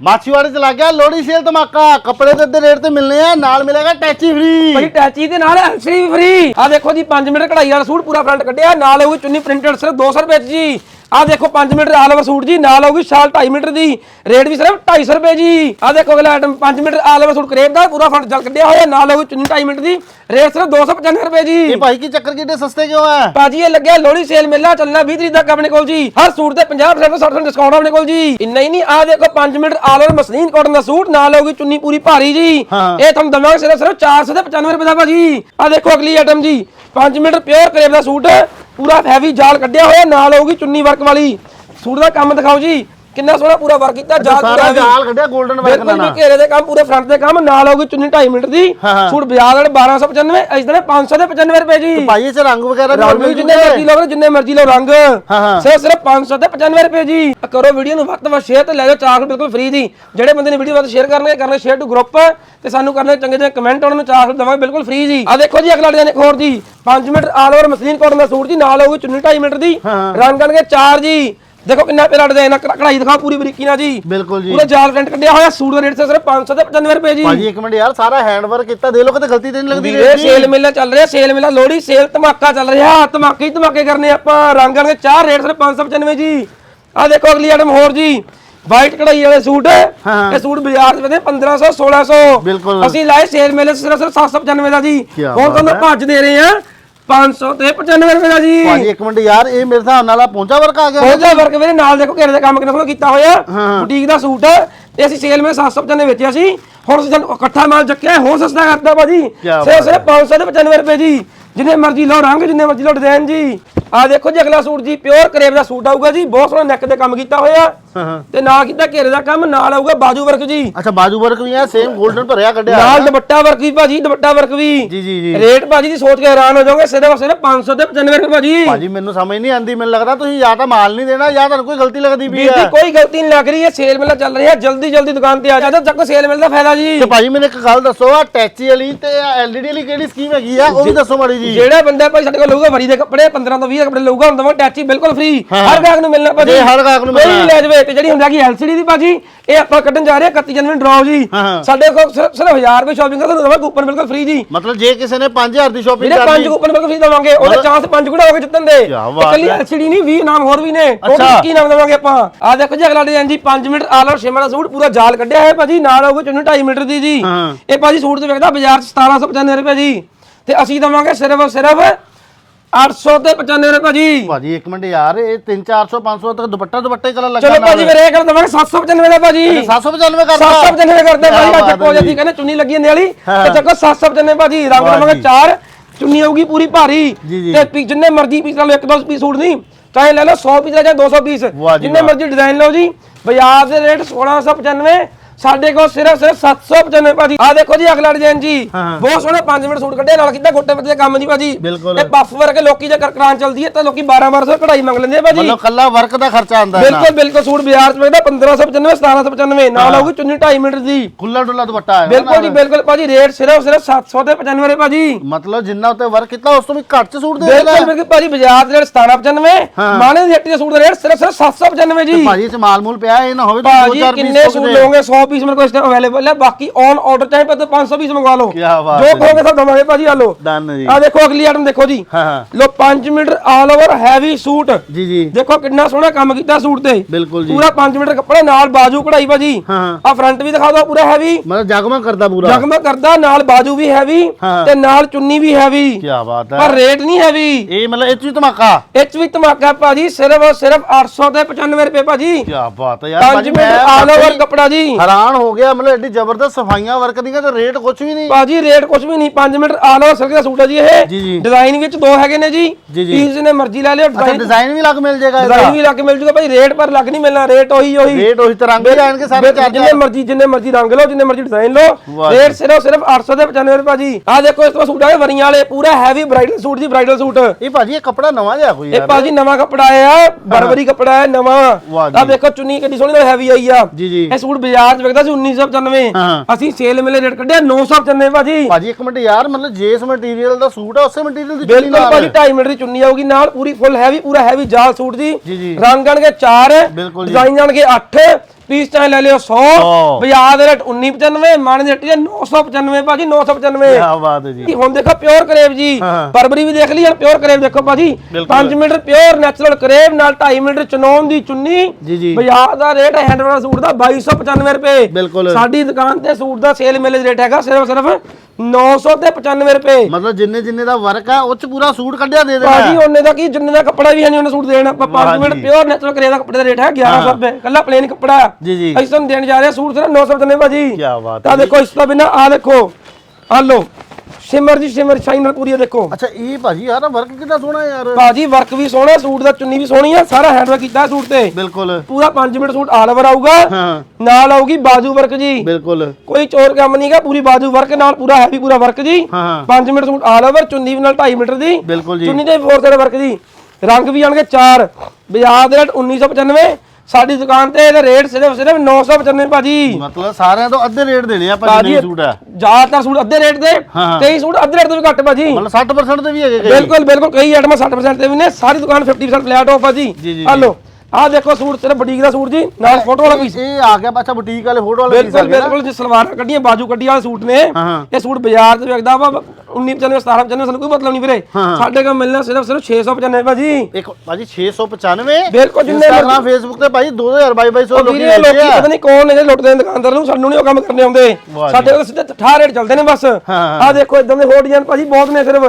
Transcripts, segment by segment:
ਮਾਛੀਵਾੜੇ ਚ ਲੱਗ ਗਿਆ, ਲੋਹੜੀ ਸੇਲ ਧਮਾਕਾ। ਕੱਪੜੇ ਤੇ ਅੱਧੇ ਰੇਟ ਤੇ ਮਿਲਨੇ ਆ, ਨਾਲ ਮਿਲੇਗਾ ਟੈਚੀ ਭਾਈ ਫ੍ਰੀ ਟੈਚੀ ਦੇ ਨਾਲ ਐਲਸੀ ਵੀ ਫ੍ਰੀ ਆ ਦੇਖੋ ਜੀ 5 ਮੀਟਰ ਕਢਾਈ ਵਾਲਾ ਸੂਟ ਪੂਰਾ ਫਰੰਟ ਕੱਢਿਆ, ਨਾਲ ਹੋਊਗੀ ਚੁੰਨੀ ਪ੍ਰਿੰਟਡ ਸਿਰਫ 200 ਰੁਪਏ 'ਚ ਜੀ। ਆ ਦੇਖੋ 5 ਮੀਟਰ ਆਲ ਓਵਰ ਸੂਟ ਜੀ ਨਾਲ ਹੋਊਗੀ ਸ਼ਾਲ 2.5 ਮੀਟਰ ਦੀ। ਰੇਟ ਵੀ ਸਿਰਫ 250 ਰੁਪਏ ਜੀ। ਆ ਦੇਖੋ ਅਗਲਾ item 5 metre all over suit crepe ਦਾ ਪੂਰਾ ਫਰੰਟ ਜਲ ਕੱਢਿਆ ਹੋਇਆ ਨਾਲ ਹੋਊਗੀ ਚੁੰਨੀ 2.5 ਮੀਟਰ ਦੀ। ਰੇਟ ਸਿਰਫ 295 ਰੁਪਏ ਜੀ। ਇਹ ਭਾਈ ਕੀ ਚੱਕਰ ਕਿੱਡੇ ਸਸਤੇ ਕਿਉਂ ਆ ਭਾਜੀ ਇਹ ਲੱਗਿਆ ਲੋਹੜੀ ਸੇਲ ਮੇਲਾ ਚੱਲਣਾ 20 ਤਰੀਕ ਤੱਕ ਆਪਣੇ ਕੋਲ ਜੀ। ਹਰ ਸੂਟ ਤੇ 50% ਤੋਂ 60% ਡਿਸਕਾਊਂਟ ਆਪਣੇ ਕੋਲ ਜੀ। ਇੰਨਾ ਹੀ ਨਹੀਂ ਆ ਦੇਖੋ 5 metre all over muslin cotton ਦਾ ਸੂਟ ਨਾਲ ਹੋਊਗੀ ਚੁੰਨੀ ਪੂਰੀ ਭਾਰੀ ਜੀ। ਹਾਂ। ਇਹ ਤੁਹਾਨੂੰ ਦਵਾਂਗੇ ਸਿਰਫ ਸਿਰਫ 495 ਰੁਪਏ ਦਾ ਭਾਜੀ। ਆ ਦੇਖੋ ਅਗਲੀ ਆਈਟਮ ਜੀ। 5 ਮੀਟਰ ਪਿਓਰ ਕਰੇਪ ਦਾ ਸੂਟ। ਪੂਰਾ ਹੈਵੀ ਜਾਲ ਕੱਢਿਆ ਹੋਇਆ, ਨਾਲ ਹੋਊਗੀ ਚੁੰਨੀ ਵਰਕ ਵਾਲੀ। ਸੂਟ ਦਾ ਕੰਮ ਦਿਖਾਓ ਜੀ। ਕਿੰਨਾ ਸੋਹਣਾ ਪੂਰਾ ਵਰਕ ਕੀਤਾ ਜਾਲ ਸਾਰਾ ਪੂਰਾ heavy। ਜਾਲ ਕੱਢਿਆ 골ਡਨ ਵਾਈਟ ਬਿਲਕੁਲ ਨਾਲ। ਵੀ ਘੇਰੇ ਦੇ ਕੰਮ ਪੂਰੇ ਫਰੰਟ ਦੇ ਕੰਮ ਨਾਲ ਹੋਊਗੀ ਚੁੰਨੀ 2.5 ਮੀਟਰ ਦੀ। ਹਾਂ, ਹਾਂ। ਸੂਟ ਬਾਜ਼ਾਰ ਵਾਲੇ 1295 ਇਸ ਦਿਨ 595 ਰੁਪਏ ਜੀ। ਭਾਈ ਚ ਰੰਗ ਵਗੈਰਾ ਵੀ ਰੰਗ ਵੀ ਜਿੰਨੇ ਮਰਜ਼ੀ ਲਓ ਜਿੰਨੇ ਮਰਜ਼ੀ ਲਓ ਰੰਗ। ਹਾਂ, ਹਾਂ। ਸਿਰਫ ਸਿਰਫ 500 ਤੇ 95 ਰੁਪਏ ਜੀ। ਆਹ ਕਰੋ ਵੀਡੀਓ ਨੂੰ ਵਕਤ ਵਕਤ ਸ਼ੇਅਰ ਤੇ ਲੈ ਜਾਓ ਚਾਕਲੇਟ ਬਿਲਕੁਲ ਫ੍ਰੀ ਦੀ। ਜਿਹੜੇ ਬੰਦੇ ਨੇ ਵੀਡੀਓ ਵੱਧ ਸ਼ੇਅਰ ਕਰਨਗੇ ਕਰਨੇ ਸ਼ੇਅਰ ਟੂ ਗਰੁੱਪ ਤੇ ਸਾਨੂੰ ਕਰਨੇ ਚੰਗੇ ਜਿਹੇ ਕਮੈਂਟ ਉਹਨਾਂ ਨੂੰ ਚਾਕਲੇਟ ਦਵਾਂਗੇ ਬਿਲਕੁਲ ਫ੍ਰੀ ਜੀ। ਆ ਦੇਖੋ ਜੀ ਅਗਲਾ ਡਿਜ਼ਾਈਨ ਇੱਕ ਹੋਰ ਜੀ। 5 metre all over muslin cotton ਦਾ ਸੂਟ ਜੀ ਨਾਲ ਹੋਊਗੀ ਚੁੰਨੀ 2.5 ਮੀਟਰ ਦੀ। ਹਾਂ। ਰੰਗ ਕਰਨਗੇ 4 ਜੀ। ਦੇਖੋ ਕਿੰਨਾ ਪਿਆਰਾ ਡਿਜ਼ਾਈਨ ਆ ਕਢਾਈ ਦਿਖਾਓ ਪੂਰੀ ਬਰੀਕੀ ਨਾਲ ਜੀ। ਬਿਲਕੁਲ ਜੀ। ਪੂਰਾ ਜਾਲ ਪ੍ਰਿੰਟ ਕੱਢਿਆ ਹੋਇਆ ਸੂਟ ਦਾ ਰੇਟ ਸਿਰਫ 500 ਤੇ 95 ਰੁਪਏ ਜੀ। ਭਾਜੀ ਇੱਕ ਮਿੰਟ ਯਾਰ ਸਾਰਾ ਹੈਂਡ ਵਰਕ ਕੀਤਾ ਦੇ ਲੋ ਕਿਤੇ ਗਲਤੀ ਤੇ ਨਹੀਂ ਲੱਗਦੀ ਵੀਰੇ ਦੀ। ਸੇਲ ਮੇਲਾ ਚੱਲ ਰਿਹਾ ਸੇਲ ਮੇਲਾ ਲੋਹੜੀ ਸੇਲ ਧਮਾਕਾ ਚੱਲ ਰਿਹਾ ਧਮਾਕੇ ਹੀ ਧਮਾਕੇ ਕਰਨੇ ਆਪਾਂ। ਰੰਗਾਂ ਦੇ ਚਾਰ ਰੇਟ ਸਿਰਫ 595 ਜੀ। ਆ ਦੇਖੋ ਅਗਲੀ ਆਈਟਮ ਹੋਰ ਜੀ। ਵਾਈਟ ਕਢਾਈ ਵਾਲੇ ਸੂਟ। ਹਾਂ। ਇਹ ਸੂਟ ਬਾਜ਼ਾਰ 'ਚ ਵੇਚਦੇ 1500 1600 ਬਿਲਕੁਲ। ਅਸੀਂ ਲਾਏ ਸੇਲ ਮੇਲੇ ਸਿਰਫ 795 ਦਾ ਜੀ। ਕਿਆ ਹੁਣ ਤੁਹਾਨੂੰ ਭੱਜ ਦੇ ਰਹੇ ਆ 500 ਤੇ 95 ਰੁਪਏ ਦਾ ਜੀ। ਭਾਜੀ ਇੱਕ ਮਿੰਟ ਯਾਰ ਇਹ ਮੇਰੇ ਹਿਸਾਬ ਨਾਲ ਆ ਪਹੁੰਚਾ ਵਰਕ ਆ ਗਿਆ ਪਹੁੰਚਾ ਵਰਕ ਵੀਰੇ ਨਾਲ ਦੇਖੋ ਘੇਰੇ ਦਾ ਕੰਮ ਕਿੰਨਾ ਸੋਹਣਾ ਕੀਤਾ ਹੋਇਆ। ਬੁਟੀਕ ਦਾ ਸੂਟ ਤੇ ਅਸੀਂ ਸੇਲ ਵਿੱਚ 795 ਵੇਚਿਆ ਸੀ। ਹੁਣ ਅਸੀਂ ਇਕੱਠਾ ਮਾਲ ਚੱਕਿਆ ਹੋਰ ਸਸਤਾ ਕਰਤਾ ਭਾਜੀ। ਸਿਰਫ 595 ਰੁਪਏ ਜੀ। ਜਿੰਨੇ ਮਰਜ਼ੀ ਲਓ ਰੰਗ ਜਿੰਨੇ ਮਰਜ਼ੀ ਲਓ ਡਿਜ਼ਾਈਨ ਜੀ। ਆ ਦੇਖੋ ਜੀ ਅਗਲਾ ਸੂਟ ਜੀ ਪਿਓਰ ਕਰੇਪ ਦਾ ਸੂਟ ਆਊਗਾ ਜੀ ਬਹੁਤ ਸੋਹਣਾ ਨੈਕ ਤੇ ਕੰਮ ਕੀਤਾ ਹੋਇਆ। ਤੇ ਨਾਲ ਕੀਤਾ ਘੇਰੇ ਦਾ ਕੰਮ ਨਾਲ ਆਊਗਾ ਬਾਜੂ ਵਰਕ ਜੀ। ਅੱਛਾ ਬਾਜੂ ਵਰਕ ਵੀ ਆ ਸੇਮ 골ਡਨ ਭਰਿਆ ਕੱਢਿਆ ਨਾਲ ਦੁਪੱਟਾ ਵਰਕ ਵੀ ਭਾਜੀ ਦੁਪੱਟਾ ਵਰਕ ਵੀ। ਜੀ ਜੀ ਜੀ। ਰੇਟ ਭਾਜੀ ਦੀ ਸੋਚ ਕੇ ਹੈਰਾਨ ਹੋ ਜਾਓਗੇ ਸਿਰਫ ਸਿਰਫ 500 ਤੇ 95 ਰੁਪਏ ਭਾਜੀ। ਭਾਜੀ ਮੈਨੂੰ ਸਮਝ ਨਹੀਂ ਆਂਦੀ ਮੈਨੂੰ ਲੱਗਦਾ ਤੁਸੀਂ ਜਾਂ ਤਾਂ ਮਾਲ ਨਹੀਂ ਦੇਣਾ ਜਾਂ ਤੁਹਾਨੂੰ ਕੋਈ ਗਲਤੀ ਲੱਗਦੀ ਜੀ ਹੈ ਕੋਈ ਗਲਤੀ ਨਹੀਂ ਲੱਗ ਰਹੀ ਹੈ ਸੇਲ ਮੇਲਾ ਚੱਲ ਰਿਹਾ ਜਲਦੀ ਜਲਦੀ ਦੁਕਾਨ ਤੇ ਆ ਜਾ ਚੱਕ ਸੇਲ ਮੇਲੇ ਦਾ ਫਾਇਦਾ ਜੀ। ਤੇ ਭਾਜੀ ਮੈਨੂੰ ਇੱਕ ਗੱਲ ਦੱਸੋ ਆ ਟੈਚੀ ਵਾਲੀ ਤੇ ਐਲਈਡੀ ਵਾਲੀ ਕਿਹੜੀ ਸਕੀਮ ਹੈਗੀ ਆ ਉਹ ਵੀ ਦੱਸੋ ਮਾੜੀ ਜੀ। ਜਿਹੜਾ ਬੰਦਾ ਭਾਈ ਸਾਡੇ ਕੋਲ ਲਊਗਾ ਵਰੀ ਦੇ ਕੱਪੜੇ 15 ਤੋਂ 20 ਦੇ ਕੱਪੜੇ ਲਊਗਾ ਹੁਣ ਦਵਾਂ ਟੈਚੀ ਬਿਲਕੁਲ ਫ੍ਰੀ ਹਰ ਗਾਹਕ ਨੂੰ ਮਿਲਣਾ ਭਾਜੀ। ਹਰ ਗਾਹਕ ਨੂੰ ਮਿਲਣਾ। ਲੈ ਜਾਵੇ ਤੇ ਜਿਹੜੀ ਹੁੰਦਾ ਕਿ ਐਲਸੀਡੀ ਦੀ ਭਾਜੀ ਇਹ ਆਪਾਂ ਕੱਢਣ ਜਾ ਰਹੇ ਹਾਂ 31 ਜਨਵਰੀ ਡਰਾਓ ਜੀ। ਸਾਡੇ ਕੋਲ ਸਿਰਫ ਸਿਰਫ 1000 ਰੁਪਏ ਸ਼ਾਪਿੰਗ ਤੁਹਾਨੂੰ ਦਵਾਂ ਕੂਪਨ ਬਿਲਕੁਲ ਫ੍ਰੀ ਜੀ। ਮਤਲਬ ਜੇ ਕਿਸੇ ਨੇ 5000 ਦੀ ਸ਼ਾਪਿੰਗ ਵੀਰੇ ਪੰਜ ਕਰਨੀ ਕੂਪਨ ਬਿਲਕੁਲ ਫ੍ਰੀ ਦਵਾਂਗੇ। ਉਹਦੇ ਚਾਂਸ ਪੰਜ ਗੁਣਾ ਹੋਗੇ ਜਿੱਤਣ ਦੇ। ਇਕੱਲੀ। ਐਲਸੀਡੀ ਨਹੀਂ 20 ਨਾਮ ਹੋਰ ਵੀ ਨੇ। ਟੋਟਲ ਕੀ ਨਾਮ ਦਵਾਂਗੇ ਆਪਾਂ। ਆ ਦੇਖੋ ਜੀ ਅਗਲਾ ਡਿਜ਼ਾਈਨ ਜੀ 5 ਮੀਟਰ ਆਲਰ ਸ਼ਿਮਾ ਦਾ ਸੂਟ ਪੂਰਾ ਜਾਲ ਕੱਢਿਆ ਹੈ ਭਾਜੀ। ਨਾਲ ਹੋਊਗਾ ਚੁੰਨੀ 2.5 ਮੀਟਰ ਦੀ ਜੀ। ਇਹ ਭਾਜੀ ਸੂਟ ਤੇ ਵਿਕਦਾ ਬਾਜ਼ਾਰ 'ਚ 1795 ਰੁਪਏ ਜੀ। ਤੇ ਅਸੀਂ ਦਵਾਂਗੇ ਸਿਰਫ ਸਿਰਫ 800 ਤੇ 95 ਰੁਪਏ ਭਾਜੀ ਭਾਜੀ ਇੱਕ ਮਿੰਟ ਯਾਰ ਇਹ 3 400 500 ਤੱਕ ਦੁਪੱਟਾ ਦੁਪੱਟੇ ਕਲਰ ਲੱਗਾ ਚਲੋ ਭਾਜੀ ਫਿਰ ਇਹ ਕਰ ਦਵਾਂਗੇ 795 ਦਾ ਭਾਜੀ 795 ਕਰਦਾ 795 ਕਰਦੇ ਭਾਜੀ ਅੱਜ ਜੀ। ਜਦੀ ਕਹਿੰਦੇ ਚੁੰਨੀ ਲੱਗੀ ਜਾਂਦੀ ਵਾਲੀ। ਤੇ ਚੱਕੋ 795 ਭਾਜੀ ਰੰਗ ਦਵਾਂਗੇ। ਚਾਰ ਚੁੰਨੀ ਆਊਗੀ ਪੂਰੀ ਭਾਰੀ। ਤੇ ਜਿੰਨੇ ਮਰਜ਼ੀ ਪੀਸ ਲੈ ਲਓ ਇੱਕ ਦੋ ਪੀਸ ਸੂਟ ਨਹੀਂ ਚਾਹੇ ਲੈ ਲਓ 100 ਪੀਸ ਜਾਂ 200 ਪੀਸ ਜਿੰਨੇ। ਮਰਜ਼ੀ ਡਿਜ਼ਾਈਨ ਲਓ ਜੀ ਬਾਜ਼ਾਰ ਦੇ ਰੇਟ 1695 ਸਾਡੇ ਕੋਲ ਸਿਰਫ ਸਿਰਫ 795 ਭਾਜੀ। ਆ ਦੇਖੋ ਜੀ ਅਗਲਾ ਡਿਜ਼ਾਈਨ ਜੀ। ਬਹੁਤ ਸੋਹਣੇ 5 ਮਿੰਟ ਸੂਟ ਕੱਢੇ ਨਾਲ ਕਿੱਦਾਂ ਗੋਟੇ ਪੱਤੇ ਕੰਮ ਜੀ ਭਾਜੀ। ਬਿਲਕੁਲ। ਇਹ ਪਫ ਵਰਗੇ ਲੋਕੀ ਜੇ ਕਰਕਰਾਂ ਚੱਲਦੀ ਹੈ ਤਾਂ ਲੋਕੀ 12 1200 ਕਢਾਈ ਮੰਗ ਲੈਂਦੇ ਆ ਭਾਜੀ। ਮਤਲਬ ਕੱਲਾ ਵਰਕ ਦਾ ਖਰਚਾ ਆਂਦਾ ਹੈ ਬਿਲਕੁਲ ਬਿਲਕੁਲ ਸੂਟ ਬਾਜ਼ਾਰ ਚ ਵੇਚਦਾ 1595 1795 ਨਾਲ ਆਊਗੀ ਚੁੰਨੀ 2.5 ਮੀਟਰ ਦੀ। ਖੁੱਲਾ ਡੁੱਲਾ ਦੁਪੱਟਾ ਹੈ ਬਿਲਕੁਲ ਜੀ ਬਿਲਕੁਲ ਭਾਜੀ ਰੇਟ ਸਿਰਫ ਸਿਰਫ 700 ਤੇ 95 ਰੁਪਏ ਭਾਜੀ। ਮਤਲਬ ਜਿੰਨਾ ਉੱਤੇ ਵਰਕ ਕੀਤਾ ਉਸ ਤੋਂ ਵੀ ਘੱਟ ਚ ਸੂਟ ਦੇ ਬਿਲਕੁਲ ਦੇਣਾ। ਬਿਲਕੁਲ ਭਾਜੀ ਬਾਜ਼ਾਰ ਦੇ ਰੇਟ 1795 ਮਾਣੇ ਦੀ ਹੱਟੀ ਦੇ ਸੂਟ ਦਾ ਰੇਟ ਸਿਰਫ ਸਿਰਫ 795 ਜੀ। ਭਾਜੀ ਚ ਮਾਲ ਮੂਲ ਪਿਆ ਇਹ ਨਾ ਹੋਵੇ ਭਾਜੀ ਕਿੰਨੇ ਸੂਟ ਲਓਗੇ 100 ਪੀਸ ਮੇਰੇ ਕੋਲ ਇਸ ਟਾਈਮ ਅਵੇਲੇਬਲ ਹੈ ਬਾਕੀ ਔਨ ਆਰਡਰ ਚਾਹੇ ਤਾਂ 500 ਪੀਸ ਮੰਗਵਾ ਲਓ। ਬਾਤ ਜੋ ਕਹੋਗੇ ਸਭ ਦਵਾਂਗੇ ਭਾਜੀ ਆ ਲਓ। ਡਨ ਜੀ। ਆ ਦੇਖੋ ਅਗਲੀ ਆਈਟਮ ਦੇਖੋ ਜੀ। ਹਾਂ ਹਾਂ। ਲੋ 5 metre all over heavy suit ਜੀ ਜੀ। ਦੇਖੋ ਕਿੰਨਾ ਸੋਹਣਾ ਕੰਮ ਕੀਤਾ ਸੂਟ ਤੇ। ਬਿਲਕੁਲ ਜੀ। ਪੂਰਾ 5 ਮੀਟਰ ਕੱਪੜਾ ਨਾਲ ਬਾਜੂ ਕਢਾਈ ਭਾਜੀ। ਹਾਂ ਆ ਫਰੰਟ ਵੀ ਦਿਖਾ ਦਿਓ ਪੂਰਾ ਹੈਵੀ ਮਤਲਬ ਜਗਮਗ ਕਰਦਾ ਪੂਰਾ। ਜਗਮਗ ਕਰਦਾ ਨਾਲ ਬਾਜੂ ਵੀ ਹੈਵੀ। ਤੇ ਨਾਲ ਚੁੰਨੀ ਵੀ ਹੈਵੀ ਕੀ ਬਾਤ ਹੈ। ਪਰ ਰੇਟ ਨਹੀਂ ਹੈਵੀ ਇਹ ਮਤਲਬ ਇਹ ਚ ਵੀ ਧਮਾਕਾ? ਇਹ ਚ ਵੀ ਧਮਾਕਾ ਭਾਜੀ ਸਿਰਫ ਸਿਰਫ 800 ਤੇ 95 ਰੁਪਏ ਭਾਜੀ। ਕੀ ਬਾਤ ਹੈ ਯਾਰ 5 ਭਾਜੀ ਮੀਟਰ ਮੈਂ ਆਲ ਓਵਰ ਕੱਪੜਾ ਜੀ। ਹੈਰਾਨ ਹੋ ਗਿਆ ਮਤਲਬ ਐਡੀ ਜ਼ਬਰਦਸਤ ਸਫਾਈਆਂ ਵਰਕ ਦੀਆਂ ਤੇ ਰੇਟ ਕੁਝ ਵੀ ਨਹੀਂ। ਭਾਜੀ ਰੇਟ ਕੁਝ ਵੀ ਨਹੀਂ। 5 ਮੀਟਰ ਆਲ ਓਵਰ ਸਿਲਕ ਦਾ ਸੂਟ ਹੈ ਜੀ ਇਹ। ਜੀ। ਡਿਜ਼ਾਈਨ ਵਿੱਚ ਦੋ ਹੈਗੇ ਨੇ ਜੀ। ਜੀ, ਜੀ। ਪੀਸ ਨੇ ਮਰਜ਼ੀ ਲੈ ਲਿਓ ਅੱਛਾ ਡਿਜ਼ਾਈਨ ਡਿਜ਼ਾਈਨ ਵੀ ਲੱਗ ਮਿਲ ਜਾਏਗਾ ਡਿਜ਼ਾਈਨ ਇਹਦਾ ਵੀ ਲੱਗ ਮਿਲ ਜੂਗਾ ਭਾਈ ਰੇਟ ਪਰ ਲੱਗ ਨਹੀਂ ਮਿਲਣਾ ਰੇਟ ਉਹੀ ਉਹੀ। ਰੇਟ ਉਹੀ ਤਰ੍ਹਾਂ ਦੇ ਜਾਣਗੇ ਸਾਰੇ ਚਾਰ ਜਿੰਨੇ ਮਰਜ਼ੀ ਜਿੰਨੇ ਮਰਜ਼ੀ ਰੰਗ ਲਓ ਜਿੰਨੇ ਮਰਜ਼ੀ ਡਿਜ਼ਾਈਨ ਲਓ। ਵਾਹ ਰੇਟ ਸਿਰਫ ਸਿਰਫ 800 ਤੇ 95 ਰੁਪਏ ਭਾਜੀ। ਆ ਦੇਖੋ ਇਸ ਤੋਂ ਸੂਟ ਆਏ ਵਰੀਆਂ ਵਾਲੇ ਪੂਰਾ ਹੈਵੀ ਬ੍ਰਾਈਡਲ ਸੂਟ ਜੀ ਬ੍ਰਾਈਡਲ ਸੂਟ। ਇਹ ਭਾਜੀ ਇਹ ਕੱਪੜਾ ਨਵਾਂ ਜਿਹਾ ਕੋਈ ਇਹ ਯਾਰ ਭਾਜੀ ਨਵਾਂ ਕੱਪੜਾ ਆਇਆ ਬਰਬਰੀ ਕੱਪੜਾ ਹੈ ਨਵਾਂ। ਵਾਹ ਜੀ। ਆ ਦੇਖੋ ਚੁੰਨੀ ਕਿੰਨੀ ਸੋਹਣੀ ਨਾਲ ਹੈਵੀ ਆਈ ਆ। ਜੀ ਜੀ। ਇਹ ਸੂਟ ਬਾਜ਼ਾਰ 'ਚ ਵਿਕਦਾ ਸੀ 1995 ਹਾਂ। ਅਸੀਂ ਸੇਲ ਮੇਲੇ ਰੇਟ ਕੱਢਿਆ 995 ਭਾਜੀ ਭਾਜੀ ਇੱਕ ਮਿੰਟ ਯਾਰ ਮਤਲਬ ਜੇ ਇਸ ਮਟੀਰੀਅਲ ਦਾ ਸੂਟ ਆ ਉਸੇ ਮਟੀਰੀਅਲ ਦੀ ਚੁੰਨੀ ਬਿਲਕੁਲ ਨਾਲ ਭਾਜੀ 2.5 ਮੀਟਰ ਦੀ ਚੁੰਨੀ ਆਊਗੀ ਨਾਲ ਪੂਰੀ ਫੁੱਲ ਹੈਵੀ ਪੂਰਾ ਹੈਵੀ ਜਾਲ ਸੂਟ ਦੀ ਜੀ, ਜੀ। ਰੰਗ ਆਣਗੇ 4 ਬਿਲਕੁਲ ਜੀ। ਡਿਜ਼ਾਈਨ ਆਣਗੇ 8 ਪੀਸ ਚਾਹੇ ਲੈ ਲਿਓ 100 ਸੌ। ਬਾਜ਼ਾਰ ਦੇ ਰੇਟ 1995 ਮਾਨ ਦੀ ਹੱਟੀ 995 ਭਾਜੀ 995 ਕੀ ਬਾਤ ਹੈ ਜੀ ਜੀ ਹੁਣ ਦੇਖੋ ਪਿਓਰ ਕਰੇਵ ਜੀ ਹਾਂ। ਬਰਬਰੀ ਵੀ ਦੇਖ ਲਈ ਹੁਣ ਪਿਓਰ ਕਰੇਵ ਦੇਖੋ ਭਾਜੀ ਬਿਲਕੁਲ। 5 ਮੀਟਰ ਪਿਓਰ ਨੈਚੁਰਲ ਕਰੇਵ ਨਾਲ 2.5 ਮੀਟਰ ਚਨੋਨ ਦੀ ਚੁੰਨੀ ਜੀ ਜੀ ਬਾਜ਼ਾਰ ਦਾ ਰੇਟ ਹੈ ਹੈਂਡਵਰਕ ਸੂਟ ਦਾ 2295 ਰੁਪਏ ਬਿਲਕੁਲ। ਸਾਡੀ ਦੁਕਾਨ ਤੇ ਸੂਟ ਦਾ ਸੇਲ ਮੇਲੇ ਰੇਟ ਹੈਗਾ ਸਿਰਫ ਸਿਰਫ 900 ਤੇ 95 ਰੁਪਏ। ਮਤਲਬ ਜਿੰਨੇ ਜਿੰਨੇ ਦਾ ਵਰਕ ਆ ਉਹ ਚ ਪੂਰਾ ਸੂਟ ਕੱਢਿਆ ਦੇ ਦੇਣਾ। ਭਾਜੀ ਉਹਨੇ ਦਾ ਕੀ ਜਿੰਨੇ ਦਾ ਕੱਪੜਾ ਵੀ ਹੈ ਨਹੀਂ ਉਹਨੇ ਸੂਟ ਦੇਣਾ। ਆਪਾਂ 5 ਮਿੰਟ ਪਿਓਰ ਨੈਚੁਰਲ ਕਰੇਵ ਦਾ ਕੱਪੜੇ ਦਾ ਰੇਟ ਹੈ 1100 ਰੁਪਏ ਕੱਲਾ ਪਲੇਨ ਕੱਪੜਾ। ਜੀ ਜੀ। ਅਸੀਂ ਤੁਹਾਨੂੰ ਦੇਣ ਜਾ ਰਹੇ ਹਾਂ ਸੂਟ ਸਿਰਫ 995 ਭਾਜੀ। ਕੀ ਬਾਤ ਤਾਂ ਦੇਖੋ ਇਸ ਤੋਂ ਬਿਨਾ ਆ ਦੇਖੋ ਆ ਲੋ ਸ਼ਿਮਰ ਜੀ ਸ਼ਿਮਰ ਸ਼ਾਈਨਰ ਪੂਰੀ ਆ ਦੇਖੋ। ਅੱਛਾ ਇਹ ਭਾਜੀ ਯਾਰ ਵਰਕ ਕਿੰਨਾ ਸੋਹਣਾ ਯਾਰ? ਬਾਜੀ ਵਰਕ ਵੀ ਸੋਹਣਾ ਸੂਟ ਦਾ ਚੁੰਨੀ ਵੀ ਸੋਹਣੀ ਆ ਸਾਰਾ ਹੈਂਡਵਰਕ ਕੀਤਾ ਸੂਟ ਤੇ। ਬਿਲਕੁਲ। ਪੂਰਾ 5 ਮਿੰਟ ਸੂਟ ਆਲ ਓਵਰ ਆਊਗਾ। ਹਾਂ। ਨਾਲ ਆਊਗੀ ਬਾਜੂ ਵਰਕ ਜੀ। ਬਿਲਕੁਲ। ਕੋਈ ਚੋਰ ਕੰਮ ਨਹੀਂਗਾ ਪੂਰੀ ਬਾਜੂ ਵਰਕ ਨਾਲ ਪੂਰਾ ਹੈਵੀ ਪੂਰਾ ਵਰਕ ਜੀ। ਹਾਂ ਹਾਂ। 5 ਮਿੰਟ ਸੂਟ ਆਲ ਓਵਰ ਚੁੰਨੀ ਵੀ ਨਾਲ 2.5 ਮੀਟਰ ਦੀ। ਬਿਲਕੁਲ ਜੀ। ਚੁੰਨੀ ਤੇ 4 ਸਾਈਡ ਵਰਕ ਜੀ। ਰੰਗ ਵੀ ਆਣਗੇ 4 ਬਾਜ਼ਾਰ ਦੇ ਰੇਟ 1995 ਸਾਡੀ ਦੁਕਾਨ ਤੇ ਇਹਦਾ ਰੇਟ ਸਿਰਫ ਸਿਰਫ 995 ਭਾਜੀ ਮਤਲਬ ਸਾਰਿਆਂ ਤੋਂ ਅੱਧੇ ਰੇਟ ਦੇਣੇ ਆ ਭਾਜੀ ਭਾਜੀ ਨਹੀਂ ਸੂਟ ਆ। ਜ਼ਿਆਦਾਤਰ ਸੂਟ ਅੱਧੇ ਰੇਟ ਦੇ ਹਾਂ, ਹਾਂ। ਸੂਟ ਅੱਧੇ ਰੇਟ ਤੋਂ ਵੀ ਘੱਟ ਭਾਜੀ ਮਤਲਬ 60% ਤੇ ਵੀ ਹੈਗੇ ਬਿਲਕੁਲ ਬਿਲਕੁਲ ਕਈ ਆਈਟਮਾਂ 60% ਤੇ ਵੀ ਨੇ ਸਾਰੀ ਦੁਕਾਨ 50% ਫਲੈਟ ਆਫ ਆ ਜੀ। ਜੀ, ਜੀ, ਆ ਲਓ ਆਹ ਦੇਖੋ ਸੂਟ ਸਿਰਫ ਬੁਟੀਕ ਦਾ ਸੂਟ ਜੀ ਨਾਲ ਫੋਟੋ ਵਾਲਾ ਪੀਸ ਇਹ ਆ ਗਿਆ ਅੱਛਾ ਬੁਟੀਕ ਵਾਲੇ ਫੋਟੋ ਵਾਲੇ ਪੀਸ ਆ ਬਿਲਕੁਲ ਬਿਲਕੁਲ ਜੀ ਸਲਵਾਰ ਕੱਢੀਆਂ ਬਾਜੂ ਕੱਢੀ ਵਾਲੇ ਸੂਟ ਨੇ। ਇਹ ਸੂਟ ਬਾਜ਼ਾਰ ਤੇ ਵਿਕਦਾ ਵਾ 1995 1795 ਸਾਨੂੰ ਕੋਈ ਮਤਲਬ ਨਹੀਂ ਵੀਰੇ। ਸਾਡੇ ਕੋਲ ਮਿਲਣਾ ਸਿਰਫ ਸਿਰਫ 695 ਭਾਜੀ। ਇੱਕ ਭਾਜੀ 695 ਬਿਲਕੁਲ ਜਿੰਨੇ ਇੰਸਟਾਗ੍ਰਾਮ ਫੇਸਬੁੱਕ ਤੇ ਭਾਜੀ 2000 2200 ਲੋਕੀ ਵੀਰੇ ਲੋਕੀ ਆ। ਪਤਾ ਨਹੀਂ ਕੌਣ ਨੇ ਜਿਹੜੇ ਲੁੱਟਦੇ ਨੇ ਦੁਕਾਨਦਾਰ ਨੂੰ ਸਾਨੂੰ ਨਹੀਂ ਉਹ ਕੰਮ ਕਰਨੇ ਆਉਂਦੇ। ਸਾਡੇ ਕੋਲ ਸਿੱਧੇ ਠਾਹ ਰੇਟ ਚੱਲਦੇ ਨੇ ਬਸ। ਆਹ ਦੇਖੋ ਇਦਾਂ ਦੇ ਹੋਰ ਡਿਜ਼ਾਈਨ ਭਾਜੀ ਬਹੁਤ ਨੇ ਸਿਰਫ।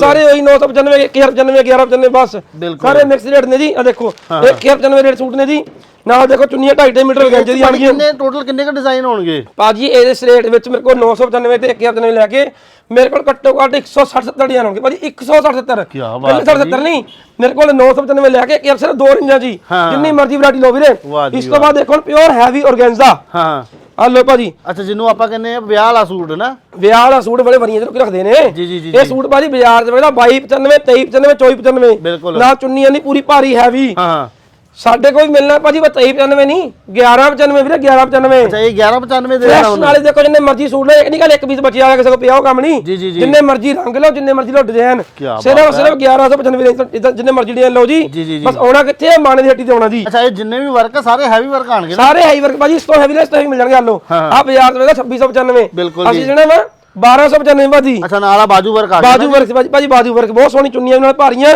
ਸਾਰੇ ਉਹੀ 995 1095 1195 ਬਸ। ਸਾਰੇ ਮਿਕਸ ਰੇਟ ਨੇ ਜੀ ਆ ਦੇਖੋ। ਇਹ 1195 ਰੇਟ ਸੂਟ ਨੇ ਜੀ। ਨਾਲ ਦੇਖੋ ਚੁੰਨੀਆਂ 2.5 ਮੀਟਰ ਗੰਜੇ ਦੀ ਆਣਗੀਆਂ ਕਿੰਨੇ ਟੋਟਲ ਕਿੰਨੇ ਕ ਡਿਜ਼ਾਈਨ ਹੋਣਗੇ? ਭਾਜੀ ਇਸ ਰੇਟ ਵਿੱਚ ਮੇਰੇ ਕੋਲ 995 ਤੇ 1095 ਲੈ ਕੇ ਮੇਰੇ ਕੋਲ ਘੱਟੋ ਘੱਟ 160 70 ਡਿਜ਼ਾਈਨ ਹੋਣਗੇ। ਭਾਜੀ 160 70 ਕਿਆ ਬਾਤ ਹੈ 70 ਨਹੀਂ ਮੇਰੇ ਕੋਲ 995 ਲੈ ਕੇ ਕਿ ਸਿਰਫ ਦੋ ਰੇਂਜਾਂ ਜੀ। ਜਿੰਨੀ ਮਰਜ਼ੀ ਵੈਰਾਈਟੀ ਲਓ ਵੀਰੇ। ਇਸ ਤੋਂ ਬਾਅਦ ਦੇਖੋ ਪਿਓਰ ਹੈਵੀ ਔਰਗੈਂਜ਼ਾ ਹਾਂ। ਆ ਲਓ ਭਾਜੀ। ਅੱਛਾ ਜਿਹਨੂੰ ਆਪਾਂ ਕਹਿੰਦੇ ਆ ਵਿਆਹ ਵਾਲਾ ਸੂਟ ਨਾ? ਵਿਆਹ ਵਾਲਾ ਸੂਟ ਬੜੇ ਬੜੀਆਂ ਲੋਕ ਰੱਖਦੇ ਨੇ। ਜੀ ਜੀ ਜੀ ਇਹ ਸੂਟ ਭਾਜੀ ਬਾਜ਼ਾਰ 'ਚ ਵੇਚਦਾ 2295 2395 2495 ਬਿਲਕੁਲ। ਨਾਲ ਚੁੰਨੀਆਂ ਦੀ ਪੂਰੀ ਭਾਰੀ ਹੈਵੀ ਹਾਂ। ਸਾਡੇ ਕੋਲ ਵੀ ਮਿਲਣਾ ਭਾਜੀ 2395 ਨਹੀਂ 1195 ਵੀਰੇ 1195 ਅੱਛਾ ਇਹ 1195 ਦੇ ਫਰੈਸ਼ ਦੇਣਾ ਨਾਲੇ ਦੇਖੋ ਜਿੰਨੇ ਮਰਜ਼ੀ ਸੂਟ ਲੈ ਇਹ ਨਹੀਂ ਗੱਲ ਇੱਕ ਪੀਸ ਬਚਿਆ ਕਿਸੇ ਕੋ ਪਿਆ ਉਹ ਕੰਮ ਨਹੀਂ। ਜਿੰਨੇ ਮਰਜ਼ੀ ਰੰਗ ਲਓ ਜਿੰਨੇ ਮਰਜ਼ੀ ਲਓ ਡਿਜ਼ਾਈਨ ਸਿਰਫ ਸਿਰਫ 1195 ਦੇ ਜਿੱਦਾਂ ਜਿੰਨੇ ਮਰਜ਼ੀ ਡਿਜ਼ਾਈਨ ਲਓ ਜੀ। ਬਸ ਆਉਣਾ ਕਿੱਥੇ ਹੈ ਮਾਣੇ ਦੀ ਹੱਟੀ ਤੇ ਆਉਣਾ ਜੀ। ਅੱਛਾ ਇਹ ਜਿੰਨੇ ਵੀ ਵਰਕ ਸਾਰੇ ਹੈਵੀ ਵਰਕ ਆਣਗੇ ਸਾਰੇ ਹਾਈ ਵਰਕ ਭਾਜੀ ਇਸ ਤੋਂ ਹੈਵੀ ਲੈਸ ਤੋਂ ਮਿਲ ਜਾਣਗੇ ਆ ਲਓ। ਆ ਬਾਜ਼ਾਰ ਦੇ ਵਿੱਚ 2695 ਬਿਲਕੁਲ ਅਸੀਂ ਜਿਹੜਾ ਵਾ 1295 ਭਾਜੀ ਅੱਛਾ ਨਾਲ ਆ ਬਾਜੂ ਵਰਕ ਆ ਗਿਆ ਬਾਜੂ ਵਰਕ ਭਾਜੀ ਭਾਜੀ ਬਾਜੂ ਵਰਕ ਬਹੁਤ ਸੋਹਣੀ ਚੁੰਨੀਆਂ ਨਾਲ ਭਾਰੀਆਂ।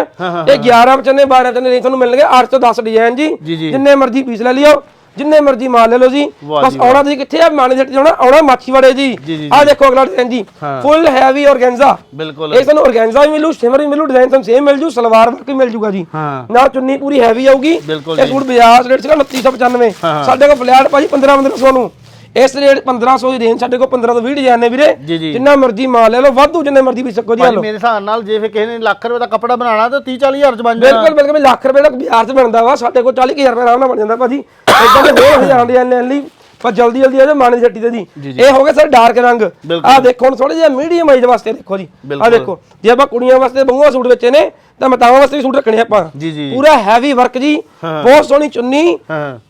ਇਹ 11 95 12 95 ਰੇਂਜ ਤੁਹਾਨੂੰ ਮਿਲਣਗੇ 8 ਤੋਂ 10 ਡਿਜ਼ਾਈਨ ਜੀ। ਜਿੰਨੇ ਮਰਜ਼ੀ ਪੀਸ ਲੈ ਲਿਓ ਜਿੰਨੇ ਮਰਜ਼ੀ ਮਾਲ ਲੈ ਲਓ ਜੀ। ਬਸ ਆਉਣਾ ਤੁਸੀਂ ਕਿੱਥੇ ਆ? ਦੇ ਜਾਣਾ ਆਉਣਾ ਮਾਛੀਵਾੜੇ ਜੀ। ਆਹ ਦੇਖੋ ਅਗਲਾ ਡਿਜ਼ਾਈਨ ਜੀ। ਫੁੱਲ ਹੈਵੀ ਔਰਗੈਂਜ਼ਾ ਬਿਲਕੁਲ। ਇਹ ਤੁਹਾਨੂੰ ਔਰਗੈਂਜ਼ਾ ਵੀ ਮਿਲੂ ਸ਼ਿਮਰ ਵੀ ਮਿਲੂ ਡਿਜ਼ਾਈਨ ਤੁਹਾਨੂੰ ਸੇਮ ਮਿਲ ਜੂ ਸਲਵਾਰ ਵਰਕ ਵੀ ਮਿਲ ਜੂਗਾ ਜੀ। ਨਾਲ ਚੁੰਨੀ ਪੂਰੀ ਹੈਵੀ ਆਊਗੀ। ਇਹ। ਸੂਟ ਬਾਜ਼ਾਰ ਰੇਟ ਸੀਗਾ 2995 ਹਾਂ। ਸਾਡੇ ਕੋਲ ਫਲੈਟ ਭਾਜੀ 15 1500 ਨੂੰ। ਇਸ ਰੇਟ 1500 ਦੀ ਰੇਂਜ ਸਾਡੇ ਕੋਲ 15 ਤੋਂ 20 ਡਿਜ਼ਾਈਨ ਨੇ ਵੀਰੇ। ਜੀ ਜੀ। ਜਿੰਨਾ ਮਰਜ਼ੀ ਮਾਲ ਲੈ ਲਓ ਵਾਧੂ ਜਿੰਨੇ ਮਰਜ਼ੀ ਵੀ ਸਕੋ ਜੀ ਭਾਜੀ ਲਓ। ਮੇਰੇ ਹਿਸਾਬ ਨਾਲ ਜੇ ਫੇ ਕਿਸੇ ਨੇ ਲੱਖ ਰੁਪਏ ਦਾ ਕੱਪੜਾ ਬਣਾਉਣਾ ਤਾਂ 30 40 ਹਜ਼ਾਰ ਚ ਬਣ ਜਾਣਾ। ਬਿਲਕੁਲ ਬਿਲਕੁਲ ਲੱਖ ਰੁਪਏ ਦਾ ਬਾਜ਼ਾਰ 'ਚ ਬਣਦਾ ਵਾ ਸਾਡੇ ਕੋਲ 40000 ਰੁਪਏ ਆਰਾਮ ਨਾਲ ਬਣ ਜਾਂਦਾ ਭਾਜੀ। ਇਦਾਂ ਦੇ ਹੋਰ ਹਜ਼ਾਰਾਂ ਦੇ ਲੈਣ ਲਈ ਪਰ ਜਲਦੀ ਜਲਦੀ ਆ ਜਾ ਮਾਨੇ ਦੀ ਛੱਟੀ ਤੇ ਜੀ। ਇਹ ਹੋ ਗਏ ਸਰ ਡਾਰਕ ਰੰਗ। ਬਿਲਕੁਲ। ਆਹ ਦੇਖੋ ਹੁਣ ਥੋੜੇ ਜਿਹਾ ਮੀਡੀਅਮ ਆਈਜ ਵਾਸਤੇ ਦੇਖੋ ਜੀ। ਆਹ ਬਿਲਕੁਲ। ਦੇਖੋ ਜੇ ਆਪਾਂ ਕੁੜੀਆਂ ਵਾਸਤੇ ਬੰਗੂਆ ਸੂਟ ਵੇਚੇ ਨੇ ਤਾਂ ਮਤਾਵਾਂ ਵਾਸਤੇ ਵੀ ਸੂਟ ਰੱਖਣੇ ਆਪਾਂ। ਜੀ ਜੀ। ਪੂਰਾ ਹੈਵੀ ਵਰਕ ਜੀ। ਬਹੁਤ ਸੋਹਣੀ ਚੁੰਨੀ।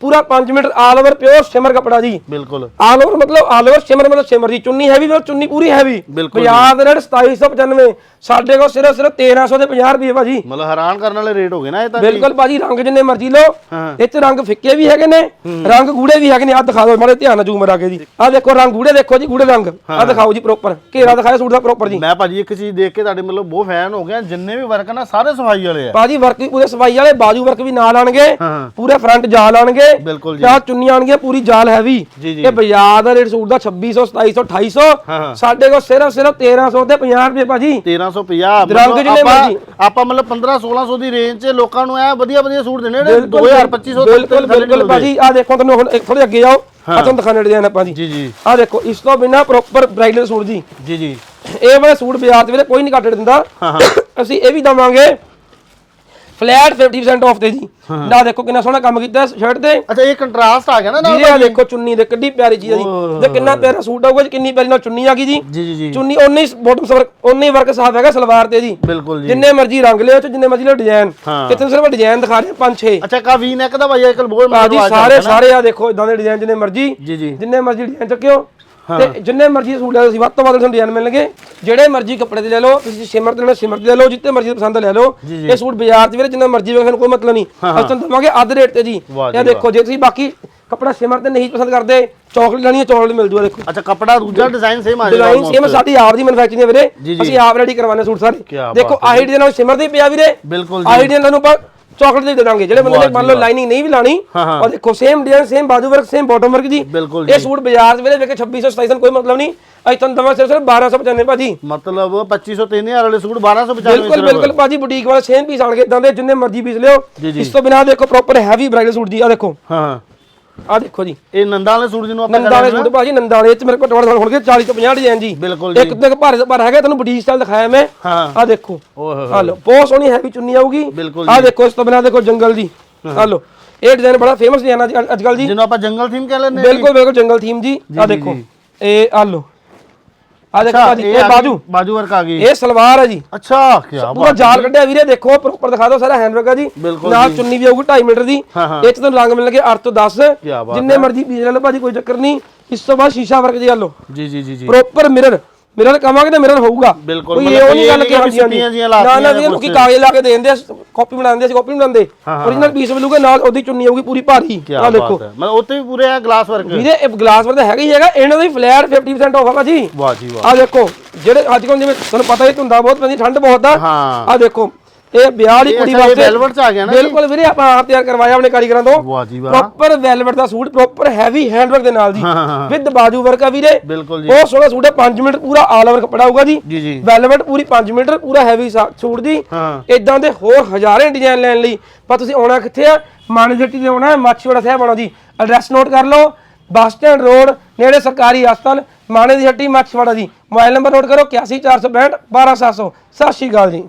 ਪੂਰਾ 5 metre all over pure shimmer ਕਪੜਾ ਜੀ। ਬਿਲਕੁਲ। ਆਲ ਓਵਰ ਮਤਲਬ ਆਲ ਓਵਰ ਸ਼ਿਮਰ ਮਤਲਬ ਸ਼ਿਮਰ ਦੀ ਚੁੰਨੀ ਹੈਵੀ ਮਤਲਬ ਚੁੰਨੀ ਪੂਰੀ ਹੈਵੀ ਬਾਜ਼ਾਰ ਦੇ ਰੇਟ 2795 ਸਾਡੇ ਕੋਲ ਸਿਰਫ ਸਿਰਫ 1300 ਦੇ 50 ਰੁਪਏ ਭਾਜੀ। ਮਤਲਬ ਹੈਰਾਨ ਕਰਨ ਵਾਲੇ ਰੇਟ ਹੋ ਗਏ ਨਾ ਇਹ ਤਾਂ ਜੀ। ਬਿਲਕੁਲ ਭਾਜੀ ਰੰਗ ਜਿੰਨੇ ਮਰਜ਼ੀ ਹਾਂ। ਇਹ ਚ ਰੰਗ ਫਿੱਕੇ ਵੀ ਹੈਗੇ ਨੇ। ਰੰਗ ਗੂੜੇ ਵੀ ਹੈਗੇ ਨੇ। ਆ ਦਿਖਾ ਦਿਓ ਮਾਰੇ ਧਿਆਨ ਨਾਲ ਜ਼ੂਮ ਕਰਾ ਕੇ ਜੀ। ਆ ਦੇਖੋ ਰੰਗ ਗੂੜੇ ਦੇਖੋ ਜੀ ਗੂੜੇ ਰੰਗ। ਆ ਦਿਖਾਓ ਜੀ ਪ੍ਰੋਪਰ ਘੇਰਾ ਦਿਖਾਓ ਸੂਟ ਦਾ ਪ੍ਰੋਪਰ ਜੀ। ਮੈਂ ਭਾਜੀ ਇੱਕ ਚੀਜ਼ ਦੇਖ ਕੇ ਤੁਹਾਡੇ ਮਤਲਬ ਬਹੁਤ ਫੈਨ ਹੋ ਗਿਆ। ਜਿੰਨੇ ਵੀ ਵਰਕ ਨਾ ਸਾਰੇ ਸਫ਼ਾਈ ਵਾਲੇ ਆ। ਭਾਜੀ ਵਰਕ ਵੀ ਪੂਰੇ ਸਫ਼ਾਈ ਵਾਲੇ ਬਾਜੂ ਵਰਕ ਵੀ ਨਾਲ ਆਣਗੇ ਹਾਂ। ਪੂਰੇ ਫਰੰਟ ਜਾਲ ਆਣਗੇ ਬਿਲਕੁਲ ਜੀ। ਚਾਰ ਚੁੰਨੀਆਂ ਆਣਗੀਆਂ ਪੂਰੀ ਜਾਲ ਹੈਵੀ ਜੀ ਜੀ। ਇਹ ਬਾਜ਼ਾਰ ਦਾ ਰੇਟ ਸੂਟ ਦਾ 2600 2700 2800 ਹਾਂ ਸਾਡੇ ਕੋਲ ਸਿਰਫ ਸਿਰਫ 1300 ਤੇ 50 ਰੁਪਏ ਭਾਜੀ। 1350 ਰੰਗ ਮਤਲਬ ਜਿੰਨੇ ਆਪਾਂ ਮਰਜ਼ੀ। ਆਪਾਂ ਮਤਲਬ 15 1600 ਦੀ ਰੇਂਜ 'ਚ ਲੋਕਾਂ ਨੂੰ ਐ ਵਧੀਆ ਵਧੀਆ ਸੂਟ ਦੇਣੇ ਨੇ ਬਿਲਕੁਲ 2000 2500 ਬਿਲਕੁਲ ਬਿਲਕੁਲ ਭਾਜੀ। ਆ ਦੇਖੋ ਤੁਹਾਨੂੰ ਹੁਣ ਥੋੜੇ ਅੱਗੇ ਆਓ ਆ ਤੁਹਾਨੂੰ ਦਿਖਾਣੇ ਡਿਜ਼ਾਈਨ ਆਪਾਂ ਜੀ ਜੀ ਜੀ। ਆ ਦੇਖੋ ਇਸ ਤੋਂ ਬਿਨਾ ਪ੍ਰੋਪਰ ਬ੍ਰਾਈਡਲ ਸੂਟ ਜੀ। ਜੀ ਜੀ। ਇਹ ਵਾਲੇ ਸੂਟ ਬਾਜ਼ਾਰ ਦੇ ਵਿੱਚ ਕੋਈ ਨਹੀਂ ਕੱਟ ਦਿੰਦਾ। ਹਾਂ ਹਾਂ। ਅਸੀਂ ਇਹ ਵੀ ਦਵਾਂਗੇ। ਫਲੈਟ 50% ਆਫ ਤੇ ਜੀ। ਨਾ ਦੇਖੋ ਕਿੰਨਾ ਸੋਹਣਾ ਕੰਮ ਕੀਤਾ ਸ਼ਰਟ ਤੇ। ਅੱਛਾ ਇਹ ਕੰਟਰਾਸਟ ਆ ਗਿਆ ਨਾ ਨਾਲ ਆ ਦੇਖੋ ਚੁੰਨੀ ਦੇ ਕਿੰਨੀ ਪਿਆਰੀ ਚੀਜ਼ ਆ ਜੀ। ਤੇ ਕਿੰਨਾ ਪਿਆਰਾ ਸੂਟ ਆਊਗਾ ਜੀ ਕਿੰਨੀ ਪਿਆਰੀ ਨਾਲ ਚੁੰਨੀ ਆ ਗਈ ਜੀ। ਜੀ ਜੀ ਜੀ। ਚੁੰਨੀ ਉਨੀ ਬੋਟਮ ਵਰਕ ਉਨੀ ਵਰਕ ਸਾਫ਼ ਹੈਗਾ ਸਲਵਾਰ ਤੇ ਜੀ। ਬਿਲਕੁਲ ਜੀ। ਜਿੰਨੇ ਮਰਜ਼ੀ ਰੰਗ ਲਿਓ ਤੇ ਜਿੰਨੇ ਮਰਜ਼ੀ ਲਿਓ ਡਿਜ਼ਾਈਨ। ਕਿਤੇ ਸਿਰਫ ਡਿਜ਼ਾਈਨ ਦਿਖਾ ਰਹੇ ਪੰਜ ਛੇ। ਅੱਛਾ ਕਾ ਵੀ ਨੈਕ ਦਾ ਭਾਈ ਅੱਜਕੱਲ ਬਹੁਤ ਮਤਲਬ ਆ ਸਾਰੇ। ਸਾਰੇ ਆ ਦੇਖੋ ਇਦਾਂ ਦੇ ਡਿਜ਼ਾਈਨ ਜਿੰਨੇ ਮਰਜ਼ੀ। ਜੀ ਜੀ। ਜਿੰਨੇ ਮਰਜ਼ੀ ਡਿਜ਼ਾਈਨ ਚੱਕਿਓ। ਤੇ ਜਿੰਨੇ ਮਰਜ਼ੀ ਸੂਟ ਲੈ ਲਓ ਤੁਸੀਂ ਵੱਧ ਤੋਂ ਵੱਧ ਤੁਹਾਨੂੰ ਡਿਜ਼ਾਈਨ ਮਿਲਣਗੇ। ਜਿਹੜੇ ਮਰਜ਼ੀ ਕੱਪੜੇ ਦੇ ਲੈ ਲਓ ਤੁਸੀਂ ਸਿਮਰ ਤੇ ਲੈਣਾ ਸਿਮਰ ਤੇ ਲੈ ਲਓ ਜਿੱਤੇ ਮਰਜ਼ੀ ਪਸੰਦ ਲੈ ਲਓ। ਇਹ ਸੂਟ ਬਾਜ਼ਾਰ 'ਚ ਵੀਰੇ ਜਿੰਨਾ ਮਰਜ਼ੀ ਵੇਖਣ ਕੋਈ ਮਤਲਬ ਨਹੀਂ। ਅਸੀਂ ਤੁਹਾਨੂੰ ਦਵਾਂਗੇ ਅੱਧ ਰੇਟ ਤੇ ਜੀ। ਇਹ ਦੇਖੋ ਜੇ ਤੁਸੀਂ ਬਾਕੀ ਕੱਪੜਾ ਸਿਮਰ ਤੇ ਨਹੀਂ ਪਸੰਦ ਕਰਦੇ ਚਾਕਲੇਟ ਲੈਣੀ ਹੈ ਚਾਕਲੇਟ ਮਿਲ ਜੂਗਾ ਦੇਖੋ। ਅੱਛਾ ਕਪੜਾ ਦੂਜਾ ਡਿਜ਼ਾਈਨ ਸੇਮ ਆ ਡਿਜ਼ਾਈਨ ਸੇਮ ਸਾਡੀ ਆਪ ਦੀ ਮੈਨੂਫੈਕਚਰਿੰਗ ਹੈ ਵੀਰੇ। ਅਸੀਂ ਆਪ ਰੈਡੀ ਕਰਵਾਉਂਦੇ ਸੂਟ ਸਾਰੇ। ਦੇਖੋ ਆਹੀ ਡਿਜ਼ਾਈਨ ਨਾਲ ਸਿਮਰ ਦੀ ਪਿਆ ਵੀਰੇ। ਬਿਲਕੁਲ ਜੀ। ਆਹੀ ਡਿਜ਼ਾਈਨ ਤੁਹਾਨੂੰ ਆਪਾਂ ਚਾਕਲੇਟ ਦੇ ਦੇ ਦਾਂਗੇ ਜਿਹੜੇ ਬੰਦੇ ਨੇ ਮੰਨ ਲਓ ਲਾਈਨਿੰਗ ਨਹੀਂ ਵੀ ਲਾਣੀ। ਉਹ ਦੇਖੋ ਸੇਮ ਡਿਜ਼ਾਈਨ ਸੇਮ ਬਾਜੂ ਵਰਕ ਸੇਮ ਬਾਟਮ ਵਰਕ ਜੀ। ਇਹ ਸੂਟ ਬਾਜ਼ਾਰ ਵੇਲੇ ਵੇਖੇ 2600 2700 ਕੋਈ ਮਤਲਬ ਨਹੀਂ। ਅਸੀਂ ਤੁਹਾਨੂੰ ਦਵਾਂ ਸਿਰਫ 1295 ਭਾਜੀ ਮਤਲਬ 2500 3000 ਵਾਲੇ ਸੂਟ 1295 ਬਿਲਕੁਲ ਬਿਲਕੁਲ ਭਾਜੀ ਬੁਟੀਕ ਵਾਲੇ ਸੇਮ ਪੀਸ ਆਣਗੇ ਇਦਾਂ ਦੇ ਜਿੰਨੇ ਮਰਜ਼ੀ ਪੀਸ ਲਿਓ। ਇਸ ਤੋਂ ਬਿਨਾ ਦੇਖੋ ਪ੍ਰੋਪਰ ਹੈਵੀ ਬ੍ਰਾਈਡਲ ਸੂਟ ਜੀ ਆ ਦੇਖੋ। ਹਾਂ। ਆ ਦੇਖੋ ਜੀ ਇਹ ਨੰਦਾ ਵਾਲੇ ਸੂਟ ਜਿਹਨੂੰ ਆਪਾਂ ਨੰਦਾ ਵਾਲੇ ਸੂਟ ਭਾਜੀ ਨੰਦਾ ਵਾਲੇ ਚ ਮੇਰੇ ਕੋਲ ਟੋਟਲ ਹੋਣਗੇ 40 ਤੋਂ 50 ਡਿਜ਼ਾਈਨ ਜੀ। ਬਿਲਕੁਲ ਜੀ। ਇੱਕ ਤੋਂ ਇੱਕ ਭਾਰੇ ਭਾਰਾ ਹੈਗਾ ਤੁਹਾਨੂੰ ਬੁਟੀਕ ਸਟਾਈਲ ਦਿਖਾਇਆ ਮੈਂ। ਹਾਂ। ਆ ਦੇਖੋ। ਓਏ ਹੋਏ ਆ ਲਓ ਬਹੁਤ ਸੋਹਣੀ ਹੈਵੀ ਚੁੰਨੀ ਆਊਗੀ। ਬਿਲਕੁਲ ਆ ਦੇਖੋ ਇਸ ਤੋਂ ਬਿਨਾ ਦੇਖੋ ਜੰਗਲ ਦੀ। ਆ ਲਓ ਇਹ ਡਿਜ਼ਾਈਨ ਬੜਾ ਫੇਮਸ ਡਿਜ਼ਾਈਨ ਅੱਜ ਕੱਲ ਜੀ। ਜਿਹਨੂੰ ਆਪਾਂ ਜੰਗਲ ਥੀਮ ਕਹਿ ਲੈਂਦੇ ਬਿਲਕੁਲ ਬਿਲਕੁਲ ਜੰਗਲ ਥੀਮ ਜੀ। ਆ ਜੀ, ਦੇਖੋ। ਜੀ। ਇਹ ਆ ਲਓ। ਆ ਦੇਖੋ ਭਾਜੀ ਇਹ ਬਾਜੂ। ਬਾਜੂ ਵਰਕ ਆ ਗਈ। ਇਹ ਸਲਵਾਰ ਹੈ ਜੀ। ਅੱਛਾ ਕੀ ਪੂਰਾ ਜਾਲ ਕੱਢਿਆ ਵੀਰੇ ਦੇਖੋ ਪ੍ਰੋਪਰ ਦਿਖਾ ਦਿਓ ਸਾਰਾ ਹੈਂਡਵਰਕ ਆ ਜੀ। ਨਾਲ ਚੁੰਨੀ ਵੀ ਆਊਗੀ 2.5 ਮੀਟਰ ਦੀ। ਇਹ ਚ ਤੁਹਾਨੂੰ ਰੰਗ ਮਿਲਣਗੇ 8 ਤੋਂ 10 ਕਿਆ ਬਾਤ ਜਿੰਨੇ ਮਰਜ਼ੀ ਪੀਸ ਲੈ ਲਓ ਭਾਜੀ ਕੋਈ ਚੱਕਰ ਨਹੀਂ। ਇਸ ਤੋਂ ਬਾਅਦ ਸ਼ੀਸ਼ਾ ਵਰਕ ਜੀ ਆ ਲਓ। ਜੀ ਜੀ ਜੀ ਜੀ। ਪ੍ਰੋਪਰ ਮਿਰਰ ਮਿਰਰ ਕਵਾਂਗੇ ਤਾਂ ਮਿਰਰ ਹੋਊਗਾ। ਕੋਈ ਇਹ ਉਹ ਨਹੀਂ ਗੱਲ ਕਿ ਹਾਂਜੀ ਨਾ ਨਾ ਵੀ। ਲੋਕੀ ਕਾਗਜ਼ ਲਾ ਕੇ ਦੇ ਦਿੰਦੇ ਆ। ਕਾਪੀ ਬਣਾਉਂਦੇ ਸੀ ਕਾਪੀ ਬਣਾਉਂਦੇ। ਹਾਂ, ਹਾਂ। ਓਰੀਜਨਲ ਪੀਸ ਮਿਲੂਗਾ ਨਾਲ ਉਹਦੀ ਚੁੰਨੀ ਆਊਗੀ ਪੂਰੀ ਭਾਰੀ। ਆ ਦੇਖੋ। ਹੈ। ਮਤਲਬ ਉੱਤੇ ਵੀ ਪੂਰੇ ਆ ਗਲਾਸ ਵਰਕ ਵੀਰੇ ਇਹ ਗਲਾਸ ਵਰ ਤਾਂ ਹੈਗਾ ਹੀ ਹੈਗਾ ਇਹਨਾਂ ਦਾ ਵੀ ਫਲੈਟ 50% ਆਫ ਆ ਭਾਜੀ। ਵਾਹ ਜੀ ਵਾਹ। ਆ ਦੇਖੋ ਜਿਹੜੇ ਅੱਜ ਕੱਲ੍ਹ ਜਿਵੇਂ ਤੁਹਾਨੂੰ ਪਤਾ ਹੀ ਧੁੰਦਾ ਬਹੁਤ ਪੈਂਦੀ ਠੰਡ ਬਹੁਤ ਆ। ਹਾਂ। ਆ ਦੇਖੋ ਇਹ ਵਿਆਹ ਦੀ ਇਹ ਕੁੜੀ ਵਾਸਤੇ velvet ਚ ਆ ਗਿਆ ਨਾ? ਬਿਲਕੁਲ ਵੀਰੇ ਆਪਾਂ ਆਪ ਤਿਆਰ ਕਰਵਾਇਆ ਆਪਣੇ ਕਾਰੀਗਰਾਂ ਤੋਂ। ਵਾਹ ਜੀ ਵਾਹ। ਪ੍ਰੋਪਰ ਵੈਲਵਟ ਦਾ ਸੂਟ ਪ੍ਰੋਪਰ ਹੈਵੀ ਹੈਂਡਵਰਕ ਦੇ ਨਾਲ ਜੀ। ਵਿਦ ਬਾਜੂ ਵਰਕ ਆ ਵੀਰੇ। ਬਿਲਕੁਲ ਜੀ। ਬਹੁਤ ਸੋਹਣਾ ਸੂਟ ਹੈ 5 ਮਿੰਟ ਪੂਰਾ ਆਲ ਓਵਰ ਕੱਪੜਾ ਹੋਊਗਾ ਜੀ। ਵੈਲਵਟ ਪੂਰੀ 5 ਮੀਟਰ ਪੂਰਾ ਹੈਵੀ ਸੂਟ ਦੀ ਇਦਾਂ ਦੇ ਹੋਰ ਹਜ਼ਾਰਾਂ ਡਿਜ਼ਾਈਨ ਲੈਣ ਲਈ। ਪਰ ਤੁਸੀਂ ਆਉਣਾ ਕਿੱਥੇ ਆ? ਮਾਨਜੱਟੀ ਤੇ ਆਉਣਾ ਹੈ ਮਾਛੀਵਾੜਾ ਸਾਹਿਬ ਆਉਣਾ ਜੀ। ਐਡਰੈਸ ਨੋਟ ਕਰ ਲਓ ਬੱਸ ਸਟੈਂਡ ਰੋਡ ਨੇੜੇ ਸਰਕਾਰੀ ਹਸਪਤਾਲ ਮਾਣੇ ਦੀ ਹੱਟੀ ਮਾਛੀਵਾੜਾ ਜੀ। ਮੋਬਾਈਲ ਨੰਬਰ ਨੋਟ ਕਰੋ 8146612700 ਸਤਿ ਸ਼੍ਰੀ ਅਕਾਲ ਜੀ।